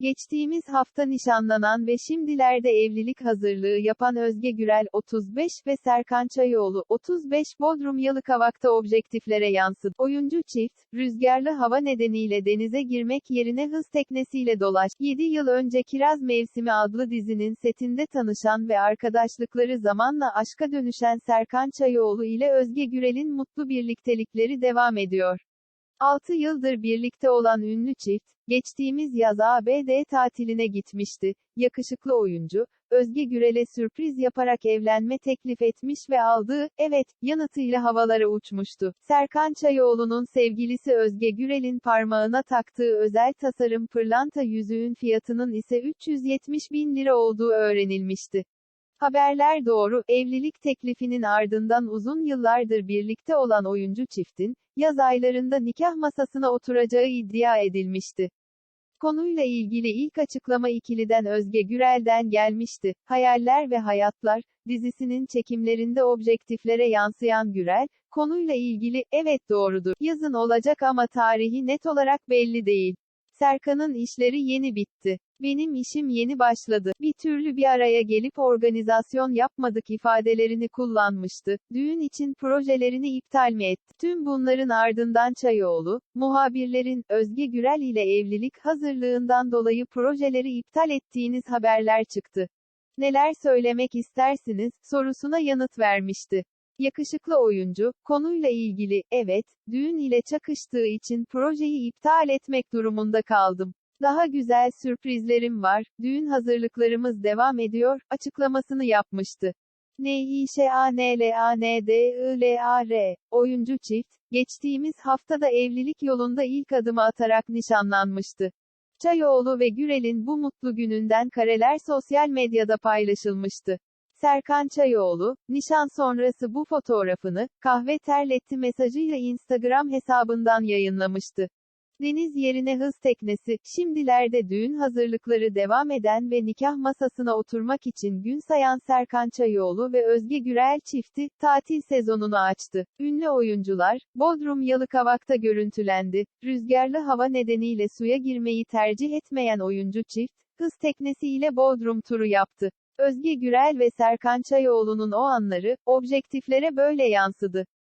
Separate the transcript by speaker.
Speaker 1: Geçtiğimiz hafta nişanlanan ve şimdilerde evlilik hazırlığı yapan Özge Gürel, 35 ve Serkan Çayoğlu, 35, Bodrum Yalıkavak'ta objektiflere yansıdı. Oyuncu çift, rüzgarlı hava nedeniyle denize girmek yerine hız teknesiyle dolaş. 7 yıl önce Kiraz Mevsimi adlı dizinin setinde tanışan ve arkadaşlıkları zamanla aşka dönüşen Serkan Çayoğlu ile Özge Gürel'in mutlu birliktelikleri devam ediyor. 6 yıldır birlikte olan ünlü çift, geçtiğimiz yaz ABD tatiline gitmişti. Yakışıklı oyuncu, Özge Gürel'e sürpriz yaparak evlenme teklif etmiş ve aldığı, evet, yanıtıyla havalara uçmuştu. Serkan Çayoğlu'nun sevgilisi Özge Gürel'in parmağına taktığı özel tasarım pırlanta yüzüğün fiyatının ise 370 bin lira olduğu öğrenilmişti. Haberler doğru, evlilik teklifinin ardından uzun yıllardır birlikte olan oyuncu çiftin, yaz aylarında nikah masasına oturacağı iddia edilmişti. Konuyla ilgili ilk açıklama ikiliden Özge Gürel'den gelmişti. Hayaller ve Hayatlar, dizisinin çekimlerinde objektiflere yansıyan Gürel, konuyla ilgili, evet doğrudur, yazın olacak ama tarihi net olarak belli değil. Serkan'ın işleri yeni bitti. Benim işim yeni başladı. Bir türlü bir araya gelip organizasyon yapmadık ifadelerini kullanmıştı. Düğün için projelerini iptal mi etti? Tüm bunların ardından Çayoğlu, muhabirlerin, Özge Gürel ile evlilik hazırlığından dolayı projeleri iptal ettiğiniz haberler çıktı. Neler söylemek istersiniz, sorusuna yanıt vermişti. Yakışıklı oyuncu, konuyla ilgili, evet, düğün ile çakıştığı için projeyi iptal etmek durumunda kaldım. Daha güzel sürprizlerim var, düğün hazırlıklarımız devam ediyor, açıklamasını yapmıştı. NİŞANLANDILAR, oyuncu çift, geçtiğimiz haftada evlilik yolunda ilk adımı atarak nişanlanmıştı. Çayoğlu ve Gürel'in bu mutlu gününden kareler sosyal medyada paylaşılmıştı. Serkan Çayoğlu, nişan sonrası bu fotoğrafını, kahve terletti mesajıyla Instagram hesabından yayınlamıştı. Deniz yerine hız teknesi, şimdilerde düğün hazırlıkları devam eden ve nikah masasına oturmak için gün sayan Serkan Çayoğlu ve Özge Gürel çifti, tatil sezonunu açtı. Ünlü oyuncular, Bodrum Yalıkavak'ta görüntülendi. Rüzgarlı hava nedeniyle suya girmeyi tercih etmeyen oyuncu çift, hız teknesiyle Bodrum turu yaptı. Özge Gürel ve Serkan Çayoğlu'nun o anları, objektiflere böyle yansıdı.